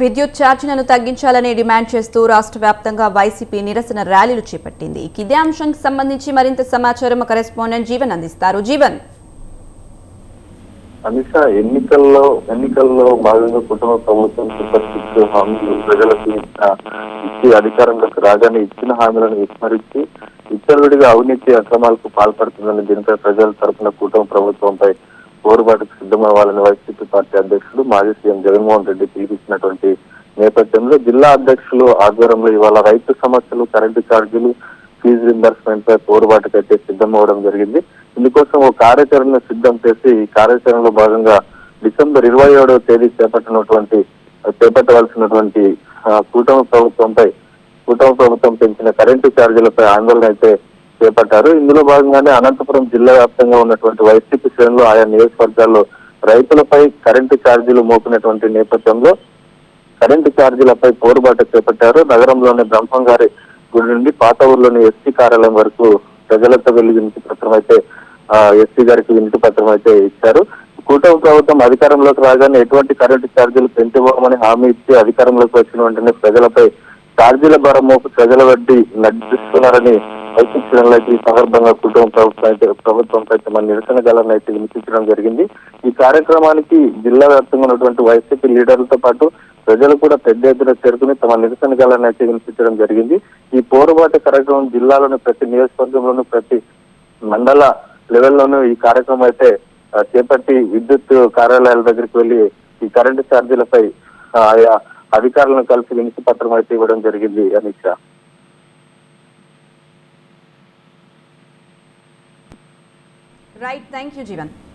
విద్యుత్ ఛార్జీలను తగ్గించాలని డిమాండ్ చేస్తూ రాష్ట్ర వ్యాప్తంగా వైసీపీ నిరసన ర్యాలీలు చేపట్టింది. ఇదే అంశంకి సంబంధించి మరింత సమాచారం కరెస్పాండెంట్ జీవన్ అందిస్తారు. జీవన్. అమిత్ ఎన్నికల్లో ఎన్నికల్లో భాగంగా కుటుంబ ప్రభుత్వం సూపర్ హామీలు ప్రజలకు ఇచ్చిన ఇచ్చి అధికారంలోకి రాగానే ఇచ్చిన హామీలను విస్మరించి ఇతరుడిగా అవినీతి అక్రమాలకు పాల్పడుతుందని దీనిపై ప్రజల తరఫున కుటుంబ ప్రభుత్వంపై పోరుబాటుకు సిద్ధమవ్వాలని వైసీపీ పార్టీ అధ్యక్షుడు మాజీ సీఎం జగన్మోహన్ రెడ్డి పిలిపించినటువంటి నేపథ్యంలో జిల్లా అధ్యక్షులు ఆధ్వర్యంలో ఇవాళ రైతు సమస్యలు కరెంటు ఛార్జీలు ఫీజు రింబర్స్మెంట్ పై పోరుబాటు కట్టే సిద్ధమవడం జరిగింది. ఇందుకోసం ఓ కార్యాచరణను సిద్ధం చేసి ఈ కార్యాచరణలో భాగంగా డిసెంబర్ ఇరవై ఏడవ తేదీ చేపట్టినటువంటి చేపట్టవలసినటువంటి కూటమి ప్రభుత్వంపై కూటమి ప్రభుత్వం పెంచిన కరెంటు ఛార్జీలపై ఆందోళన అయితే చేపట్టారు. ఇందులో భాగంగానే అనంతపురం జిల్లా వ్యాప్తంగా ఉన్నటువంటి వైసీపీ శ్రేణులు ఆయా నియోజకవర్గాల్లో రైతులపై కరెంటు ఛార్జీలు మోపినటువంటి నేపథ్యంలో కరెంటు ఛార్జీలపై పోరుబాటు చేపట్టారు. నగరంలోని బ్రహ్మంగారి గుడి నుండి పాత ఊర్లోని ఎస్సీ కార్యాలయం వరకు ప్రజలతో వెళ్ళి వినతి పత్రం అయితే ఎస్సీ గారికి వినతి పత్రం అయితే ఇచ్చారు. కూటమి ప్రభుత్వం అధికారంలోకి రాగానే ఎటువంటి కరెంటు ఛార్జీలు పెంచుకోమని హామీ ఇచ్చి అధికారంలోకి వచ్చిన వెంటనే ప్రజలపై ఛార్జీల భారం మోపు ప్రజల వడ్డీ నడిపిస్తున్నారని వైసీపీలో అయితే ఈ సందర్భంగా కుటుంబ ప్రభుత్వం అయితే ప్రభుత్వంపై తమ నిరసన గలను అయితే వినిపించడం జరిగింది. ఈ కార్యక్రమానికి జిల్లా వ్యాప్తంగా ఉన్నటువంటి వైసీపీ లీడర్లతో పాటు ప్రజలు కూడా పెద్ద ఎత్తున చేరుకుని తమ నిరసన గలను అయితే వినిపించడం జరిగింది. ఈ పోరుబాటు కార్యక్రమం జిల్లాలోని ప్రతి నియోజకవర్గంలోనూ ప్రతి మండల లెవెల్లోనూ ఈ కార్యక్రమం అయితే చేపట్టి విద్యుత్ కార్యాలయాల దగ్గరికి వెళ్ళి ఈ కరెంటు ఛార్జీలపై ఆయా అధికారులను కలిసి వినతి పత్రం అయితే ఇవ్వడం జరిగింది Amit Shah. Right. Thank you, Jivan.